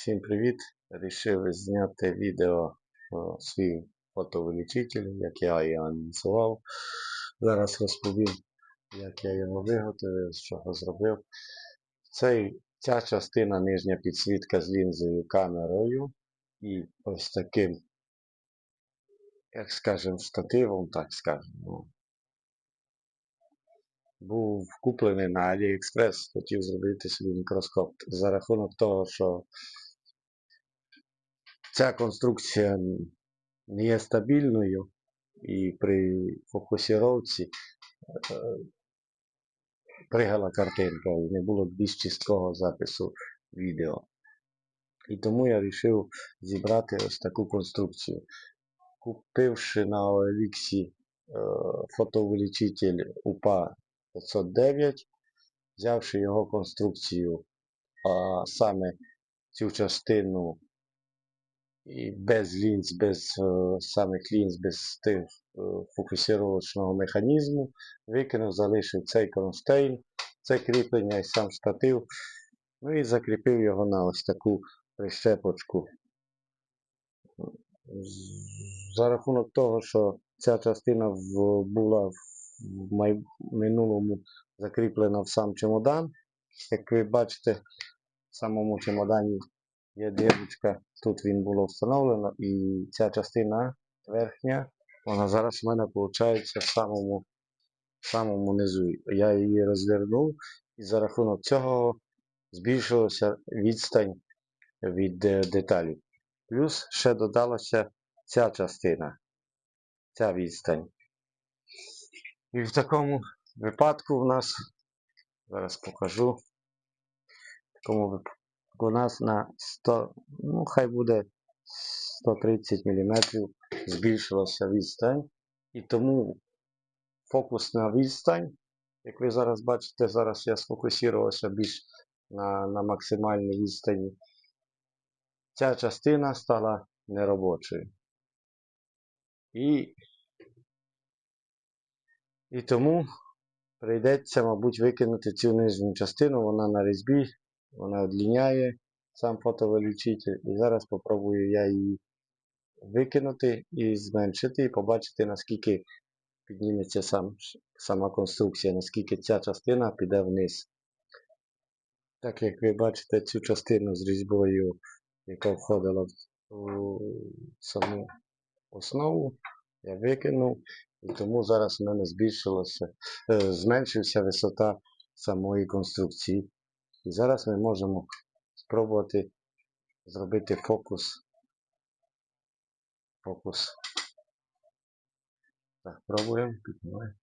Всім привіт! Рішив зняти відео про свій фотоувеличитель, як я його анонсував. Зараз розповім, як я його виготовив, з чого зробив. Цей, ця частина нижня підсвітка з лінзою камерою і ось таким, як скажемо, штативом, так скажемо. Був куплений на AliExpress, хотів зробити собі мікроскоп. За рахунок того, що ця конструкція не є стабільною і при фокусіровці е, пригала картинка і не було більш чіткого запису відео. І тому я вирішив зібрати ось таку конструкцію. Купивши на OLX е, фотоувеличитель UPA 509, взявши його конструкцію, а саме цю частину і без лінз, без е, самих лінз, без тих е, механізму, викинув, залишив цей кронштейн, це кріплення і сам штатив. Ну і закріпив його на ось таку прищепочку. За рахунок того, що ця частина в- була в май- минулому закріплена в сам чемодан, як ви бачите, в самому чемодані є дирочка, тут він було встановлено, і ця частина верхня, вона зараз в мене виходить в самому, в самому низу. Я її розвернув, і за рахунок цього збільшилася відстань від е, деталі. Плюс ще додалася ця частина, ця відстань. І в такому випадку в нас, зараз покажу, в такому випадку у нас на 100, ну хай буде 130 мм збільшилася відстань. І тому фокусна відстань, як ви зараз бачите, зараз я сфокусувався більш на, на максимальній відстані. Ця частина стала неробочою. І, і тому прийдеться, мабуть, викинути цю нижню частину, вона на різьбі, вона одліняє сам фотовилучитель. І зараз спробую я її викинути і зменшити, і побачити, наскільки підніметься сам, сама конструкція, наскільки ця частина піде вниз. Так як ви бачите цю частину з різьбою, яка входила в саму основу, я викинув, і тому зараз у мене збільшилося, е, зменшився висота самої конструкції. І зараз ми можемо спробувати зробити фокус. Фокус. Так, пробуємо, піднімаємо,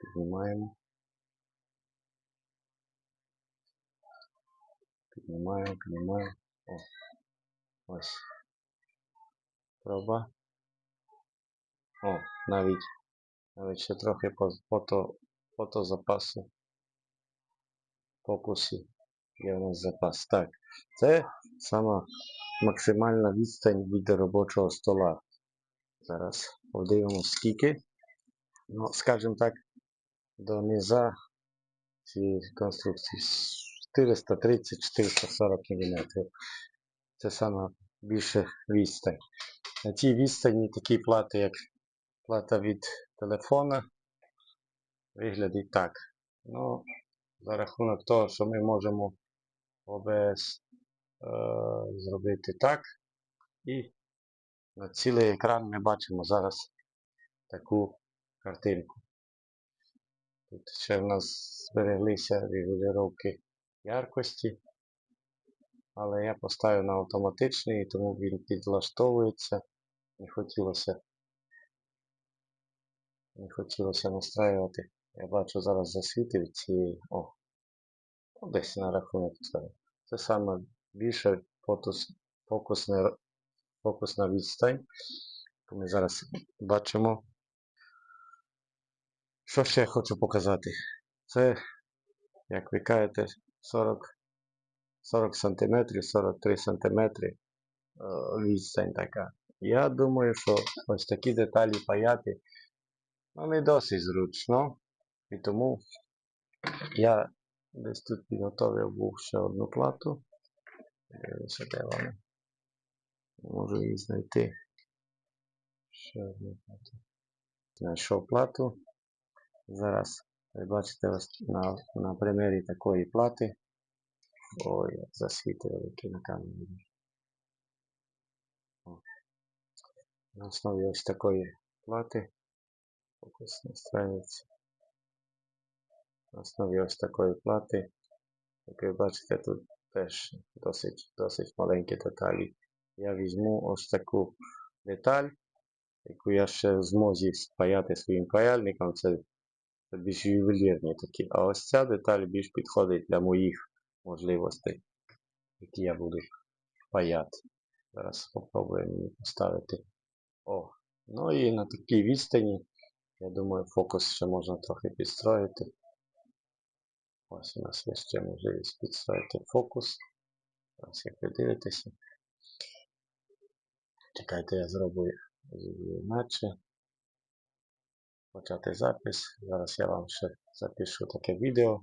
піднімаємо. Піднімаємо, піднімаємо. О, ось. Проба. О, навіть, навіть ще трохи по фото, фотозапасу. Фокусі є у нас запас. Так, це сама максимальна відстань від робочого стола. Зараз подивимося скільки. Ну, скажімо так, до низа цієї конструкції 430-440 мм. Це саме більше відстань. На цій відстані такі плати, як плата від телефона, виглядить так. Ну, за рахунок того, що ми можемо ОБС е, зробити так. І на цілий екран ми бачимо зараз таку картинку. Тут ще в нас збереглися регулювання яркості, але я поставив на автоматичний, тому він підлаштовується. Не хотілося не хотілося настраювати. Я бачу зараз засвітив ці. О, десь на рахунок цього. Це саме більше фокус, фокусна, фокусна відстань. Ми зараз бачимо. Що ще я хочу показати? Це, як ви кажете, 40 40 см, 43 см відстань така. Я думаю, що ось такі деталі паяти ну, не досить зручно. І тому я десь тут підготовив був ще одну плату. Дивлюся, де вони. Не можу її знайти. Ще одну плату. Знайшов плату. Зараз ви бачите на, на примірі такої плати. Ой, як засвіти великі на камері. На основі ось такої плати. Фокус настраюється. На основі ось такої плати. Як ви бачите, тут теж досить, досить маленькі деталі. Я візьму ось таку деталь, яку я ще в змозі спаяти своїм паяльником. Це більш ювелірні такі. А ось ця деталь більш підходить для моїх можливостей, які я буду паяти. Зараз спробуємо її поставити. О, ну і на такій відстані, я думаю, фокус ще можна трохи підстроїти. Ось у нас є ще можливість підстроїти фокус. Ось як ви дивитеся. Чекайте, я зроблю інакше. Почати запис. Зараз я вам ще запишу таке відео,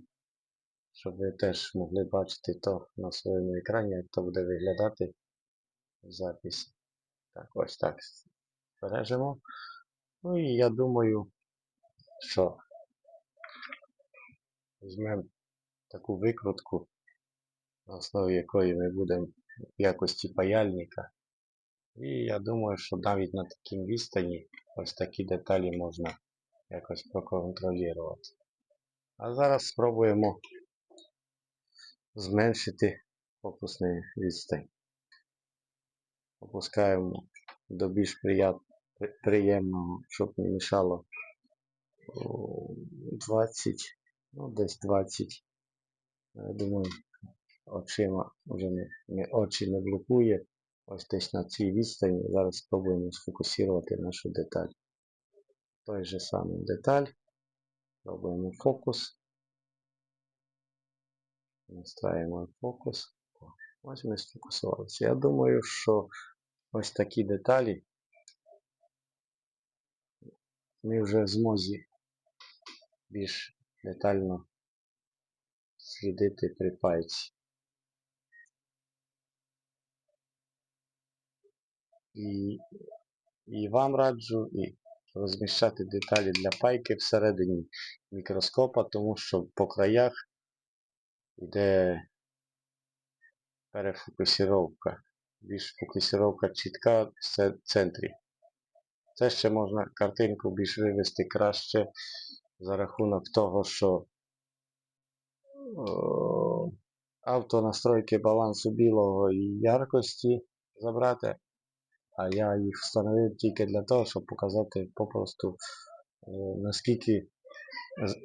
щоб ви теж могли бачити то на своєму екрані, як то буде виглядати в. Так, ось так збережемо. Ну і я думаю, що візьмемо таку викрутку, на основі якої ми будемо в якості паяльника. І я думаю, що навіть на такій відстані ось такі деталі можна якось проконтролювати. А зараз спробуємо зменшити фокусний відстань. Опускаємо до більш прият... приємного, щоб не мішало 20, ну десь 20. Я думаю, очима вже не, не очі не блокує. Ось десь на цій відстані. Зараз спробуємо сфокусувати нашу деталь. Той же самий деталь. Робимо фокус. Настраємо фокус. Ось ми сфокусувалися. Я думаю, що ось такі деталі ми вже в змозі більш детально слідити при пайці. І, і вам раджу і розміщати деталі для пайки всередині мікроскопа, тому що по краях йде перефокусировка. Більш фокусировка чітка в центрі. Це ще можна картинку більш вивести краще за рахунок того, що автонастройки балансу білого і яркості забрати, а я їх встановив тільки для того, щоб показати попросту е, наскільки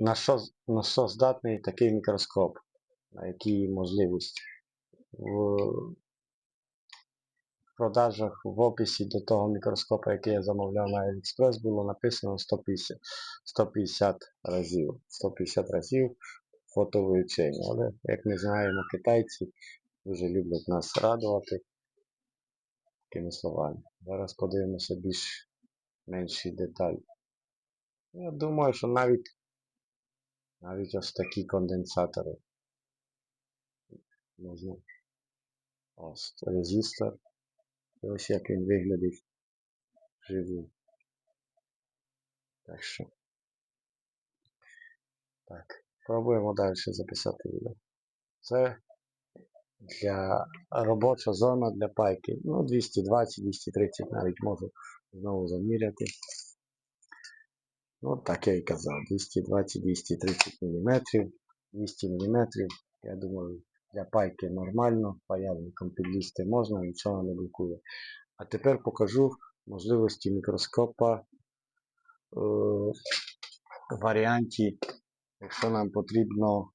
на що, на що здатний такий мікроскоп, на які можливості. В продажах в описі до того мікроскопа, який я замовляв на AliExpress, було написано 150 150 разів. 150 разів фотовивчення. Але, як ми знаємо, китайці дуже люблять нас радувати такими словами. Зараз подивимося більш менші деталі. Я думаю, що навіть навіть ось такі конденсатори можна. Ось резистор. І ось як він виглядить живий. Так що. Так, пробуємо далі записати відео. Це для робоча зона для пайки. Ну, 220-230 навіть можу знову заміряти. Ну, так я і казав, 220-230 мм, 200 мм. Я думаю, для пайки нормально, паяльником підлізти можна, нічого не блокує. А тепер покажу можливості мікроскопа е, варіанті, якщо нам потрібно е,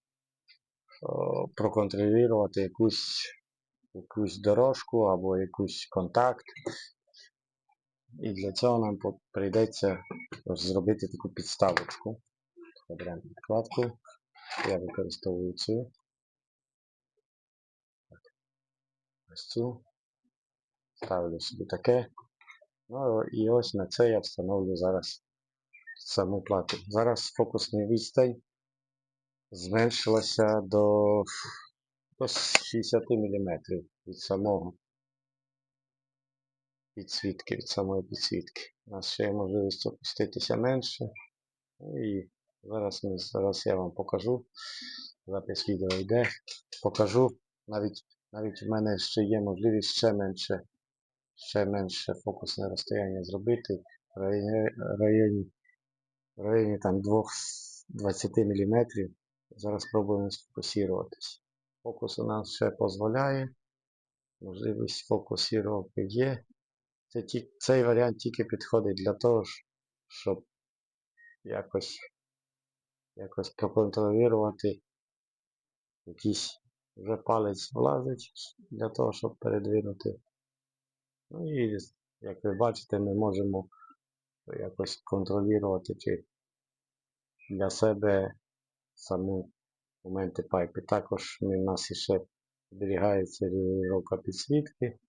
проконтролювати якусь, якусь дорожку або якийсь контакт. І для цього нам прийдеться зробити таку підставочку. Беремо підкладку. Я використовую цю. Ось цю. Ставлю собі таке. Ну і ось на це я встановлю зараз саму плату. Зараз фокусний відстань зменшилася до, до 60 мм. від самого підсвітки, від самої підсвітки. У нас ще є можливість опуститися менше. І зараз, ми, зараз я вам покажу. Запис відео йде. Покажу. Навіть, навіть в мене ще є можливість ще менше, ще менше фокусне розстояння зробити в районі, в районі там 2 20 мм. Зараз спробуємо сфокусуватись. Фокус у нас ще дозволяє. Можливість фокусувати є. Це цей варіант тільки підходить для того, щоб якось, якось проконтролювати якийсь вже палець влазить для того, щоб передвинути. Ну і як ви бачите, ми можемо якось контролювати чи для себе саму моменти пайпи. Також у нас ще зберігається регулювання підсвітки.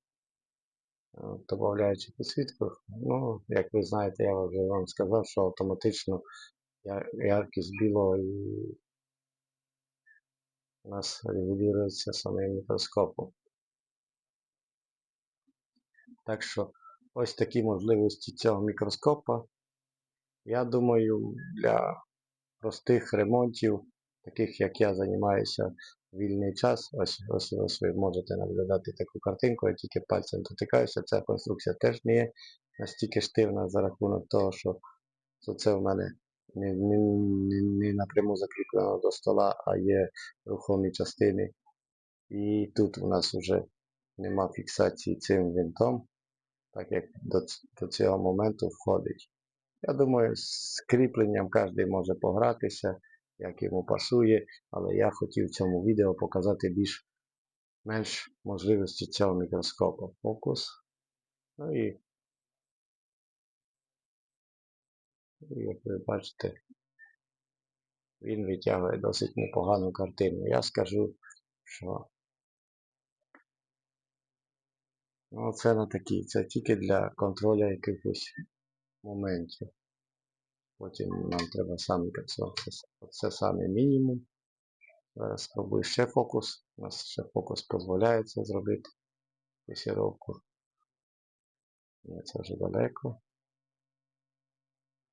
От, Добавляючи підсвітку, ну, як ви знаєте, я вже вам сказав, що автоматично яркість білого і у нас регулюється самим мікроскопом. Так що ось такі можливості цього мікроскопа. Я думаю, для простих ремонтів, таких як я займаюся вільний час, ось, ось, ось ви можете наблюдати таку картинку, я тільки пальцем дотикаюся. Ця конструкція теж не є настільки штивна за рахунок того, що це в мене не, не, не, не напряму закріплено до стола, а є рухомі частини. І тут у нас вже нема фіксації цим винтом, так як до, до цього моменту входить. Я думаю, з кріпленням кожен може погратися, як йому пасує, але я хотів в цьому відео показати більш менш можливості цього мікроскопу. Фокус. Ну і, як ви бачите, він витягує досить непогану картину. Я скажу, що ну, це не такі, це тільки для контролю якихось моментів. Потім нам треба сам мікроскоп. Це, саме мінімум. Зараз спробую ще фокус. У нас ще фокус дозволяє це зробити. Фокусировку. Ні, це вже далеко.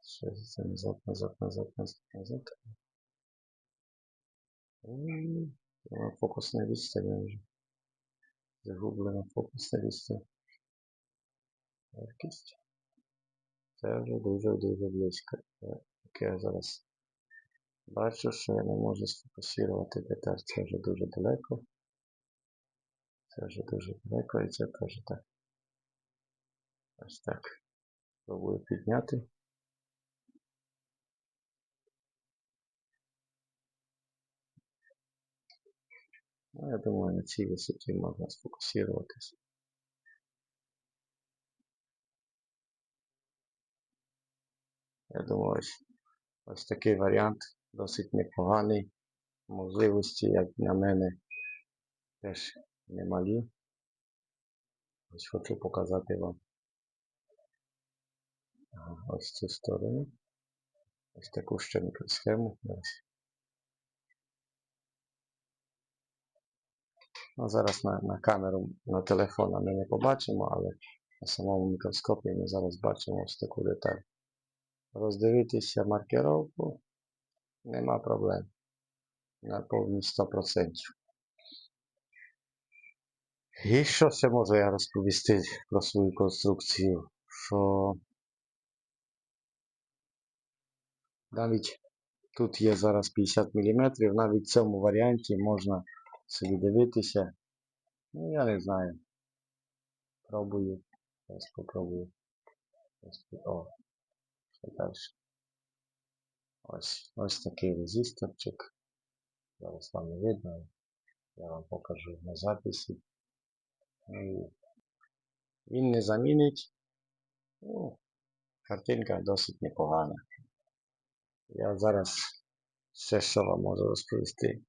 Ще це назад, назад, назад, назад, назад. М, воно Фокусна відстань вже. Загублена фокусна відстань. Яркість. Це вже дуже-дуже близько. Так я зараз бачу, що я не можу сфокусувати деталь. Це вже дуже далеко. Це вже дуже далеко і це теж так. Ось так. Пробую підняти. Ну, я думаю, на цій висоті можна сфокусуватися. Я думаю, ось, ось такий варіант досить непоганий. Можливості, як на мене, теж немалі. Ось хочу показати вам ось цю сторону. Ось таку ще мікросхему. Ну, зараз на, на камеру на телефона ми не побачимо, але на самому мікроскопі ми зараз бачимо ось таку деталь. Роздивитися маркировку нема проблем. На повні 100%. І що ще можу я розповісти про свою конструкцію? Що навіть тут є зараз 50 мм, навіть в цьому варіанті можна собі дивитися. Ну, я не знаю. Пробую. Зараз попробую. О, що. Ось, ось такий резисторчик. Зараз вам не видно. Я вам покажу на записі. Він не замінить. Ну, картинка досить непогана. Я зараз ще що вам можу розповісти.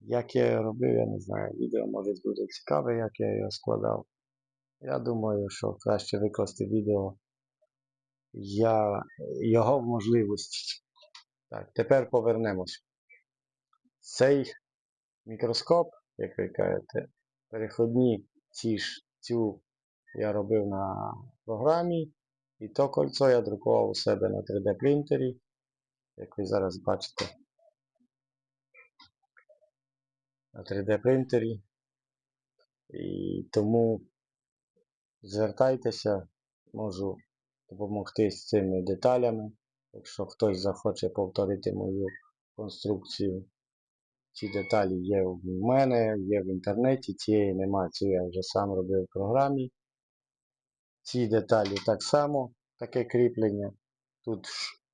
Як я його робив, я не знаю. Відео може буде цікаве, як я його складав. Я думаю, що краще викласти відео я його можливості. Так, тепер повернемось. Цей мікроскоп, як ви кажете, переходні ці ж цю я робив на програмі. І то кольцо я друкував у себе на 3D принтері, як ви зараз бачите. На 3D принтері. І тому звертайтеся, можу допомогти з цими деталями. Якщо хтось захоче повторити мою конструкцію, ці деталі є в мене, є в інтернеті, цієї немає, цю я вже сам робив в програмі. Ці деталі так само, таке кріплення. Тут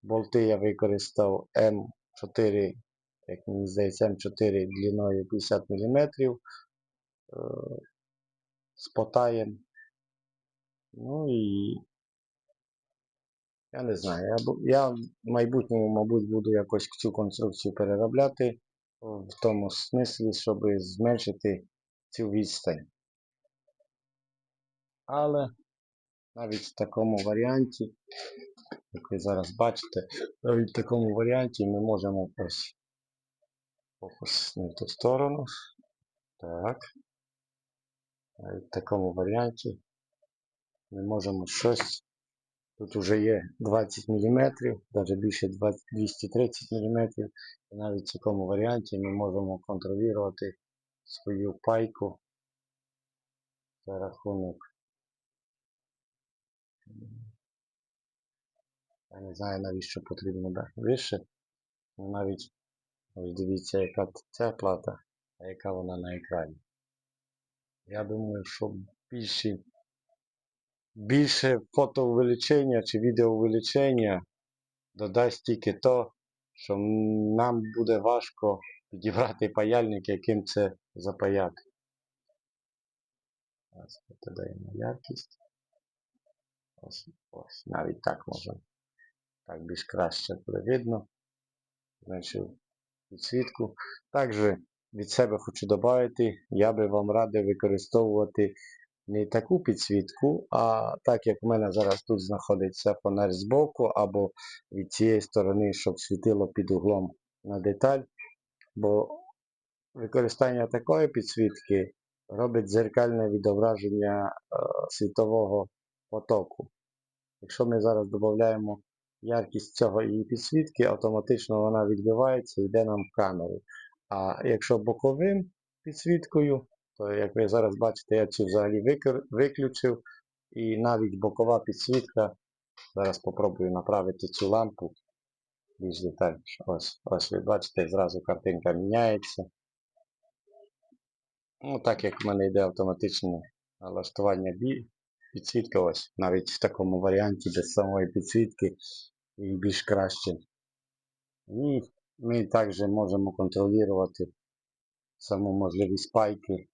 болти я використав М4, як мені здається, М4 длиною 50 мм з потаєм. Ну і я не знаю. Я, я в майбутньому, мабуть, буду якось цю конструкцію переробляти в тому смислі, щоб зменшити цю відстань. Але навіть в такому варіанті, як ви зараз бачите, навіть в такому варіанті ми можемо ось фокус в ту сторону. Так. Навіть в такому варіанті ми можемо щось. Тут вже є 20 мм, навіть більше 20, 230 мм. І навіть в такому варіанті ми можемо контролювати свою пайку за рахунок. Я не знаю навіщо потрібно да, вище. Ну, навіть ось дивіться, яка ця плата, а яка вона на екрані. Я думаю, що більше, більше фотоувеличення чи відеоувеличення додасть тільки то, що нам буде важко підібрати паяльник, яким це запаяти. Ось додаємо яркість. Ось, ось, навіть так можна. Так більш краще буде видно. Зменшив підсвітку. Також від себе хочу додати, я би вам радив використовувати не таку підсвітку, а так як в мене зараз тут знаходиться фонарь збоку, або від цієї сторони, щоб світило під углом на деталь. Бо використання такої підсвітки робить дзеркальне відображення е, світового потоку. Якщо ми зараз додаємо яркість цього її підсвітки, автоматично вона відбивається і йде нам в камеру. А якщо боковим підсвіткою, то як ви зараз бачите, я цю взагалі виключив. І навіть бокова підсвітка. Зараз спробую направити цю лампу більш детальніше. Ось, ось ви бачите, зразу картинка міняється. Ну, так як в мене йде автоматичне налаштування підсвітки, ось навіть в такому варіанті без самої підсвітки і більш краще. І ми також можемо контролювати саму можливість пайки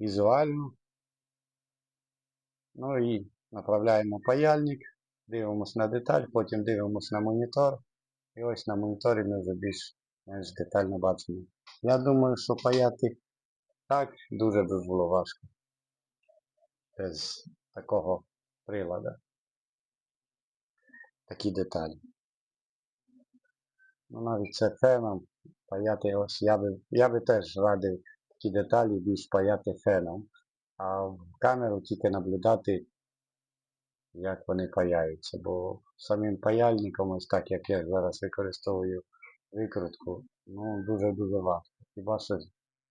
візуально. Ну і направляємо паяльник, дивимося на деталь, потім дивимося на монітор. І ось на моніторі ми вже більш менш детально бачимо. Я думаю, що паяти так дуже би було важко. Без такого прилада. Такі деталі. Ну навіть це феном паяти ось я би, я би теж радив такі деталі більш паяти феном. А в камеру тільки наблюдати, як вони паяються. Бо самим паяльником, ось так як я зараз використовую викрутку, ну дуже-дуже важко. Хіба що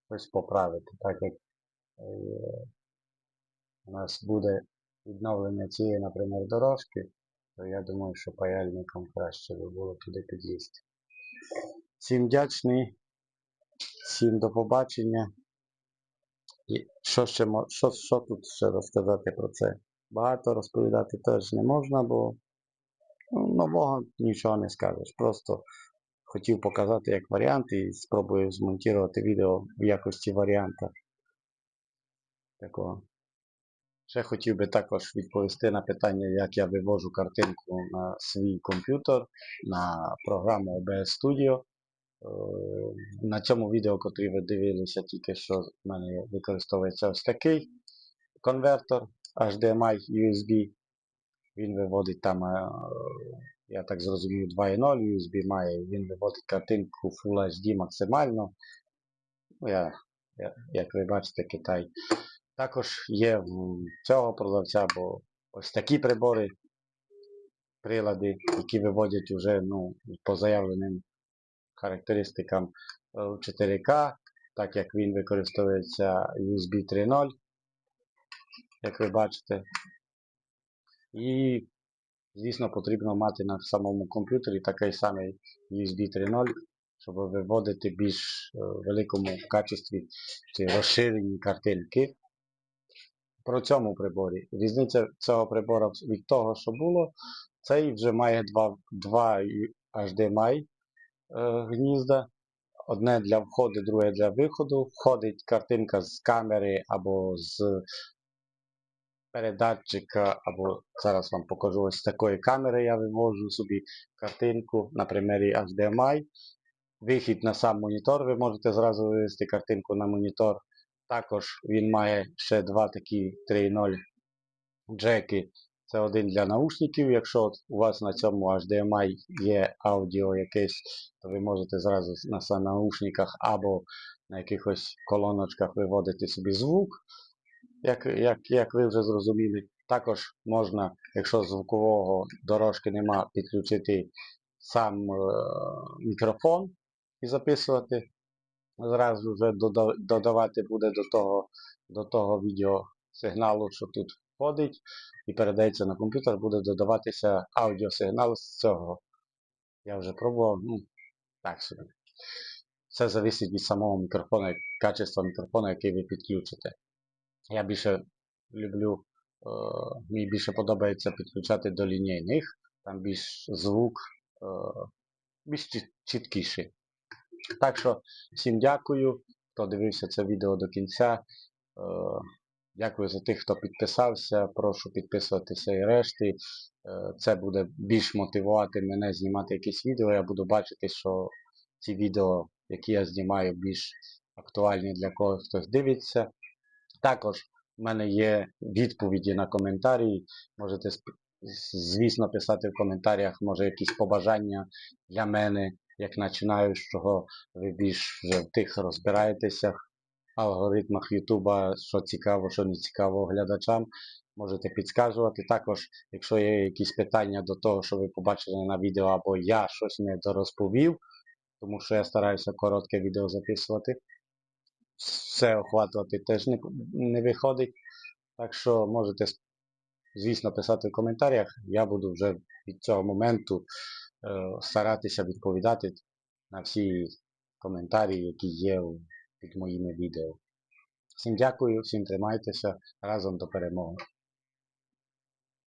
щось поправити, так як е, у нас буде відновлення цієї, наприклад, дорожки, то я думаю, що паяльником краще би було туди підлізти. Всім вдячний, всім до побачення. Що, ще, що, що тут ще розказати про це? Багато розповідати теж не можна, бо ну, нового нічого не скажеш. Просто хотів показати як варіант і спробую змонтувати відео в якості варіанта. Такого. Ще хотів би також відповісти на питання, як я вивожу картинку на свій комп'ютер, на програму OBS Studio. На цьому відео, котрі ви дивилися, тільки що в мене використовується ось такий конвертор HDMI USB. Він виводить там, е, я так зрозумів, 2.0 USB має, він виводить картинку Full HD максимально. Я я- як ви бачите, Китай. Також є в цього продавця, бо ось такі прибори, прилади, які виводять вже ну, по заявленим характеристикам е, 4К, так як він використовується USB 3.0, як ви бачите. І, звісно, потрібно мати на самому комп'ютері такий самий USB 3.0, щоб виводити більш е, великому качестві чи розширені картинки. Про цьому приборі. Різниця цього прибору від того, що було, цей вже має два, два HDMI е, гнізда. Одне для входу, друге для виходу. Входить картинка з камери або з передатчика, або зараз вам покажу ось такої камери. Я вивожу собі картинку на примері HDMI. Вихід на сам монітор. Ви можете зразу вивести картинку на монітор. Також він має ще два такі 3.0 джеки. Це один для наушників. Якщо у вас на цьому HDMI є аудіо якесь, то ви можете зразу на наушниках або на якихось колоночках виводити собі звук. Як, як, як ви вже зрозуміли, також можна, якщо звукового дорожки нема, підключити сам е, мікрофон і записувати. Зразу вже додавати буде до того, до того відеосигналу, що тут входить, і передається на комп'ютер, буде додаватися аудіосигнал з цього. Я вже пробував, ну, так собі. Все залежить від самого мікрофона, качества мікрофона, який ви підключите. Я більше люблю, е, мені більше подобається підключати до лінійних, там більш звук е, більш чіткіший. Так що всім дякую, хто дивився це відео до кінця. Е, Дякую за тих, хто підписався. Прошу підписуватися і решти. Це буде більш мотивувати мене знімати якісь відео. Я буду бачити, що ці відео, які я знімаю, більш актуальні для когось хтось дивиться. Також в мене є відповіді на коментарі. Можете, звісно, писати в коментарях, може, якісь побажання для мене, як починаючого, ви більш вже в тих розбираєтеся алгоритмах Ютуба, що цікаво, що не цікаво глядачам. Можете підказувати. Також, якщо є якісь питання до того, що ви побачили на відео, або я щось не дорозповів, тому що я стараюся коротке відео записувати. Все охватувати теж не, не виходить. Так що можете, звісно, писати в коментарях. Я буду вже від цього моменту е, старатися відповідати на всі коментарі, які є під моїми відео. Всім дякую, всім тримайтеся разом до перемоги.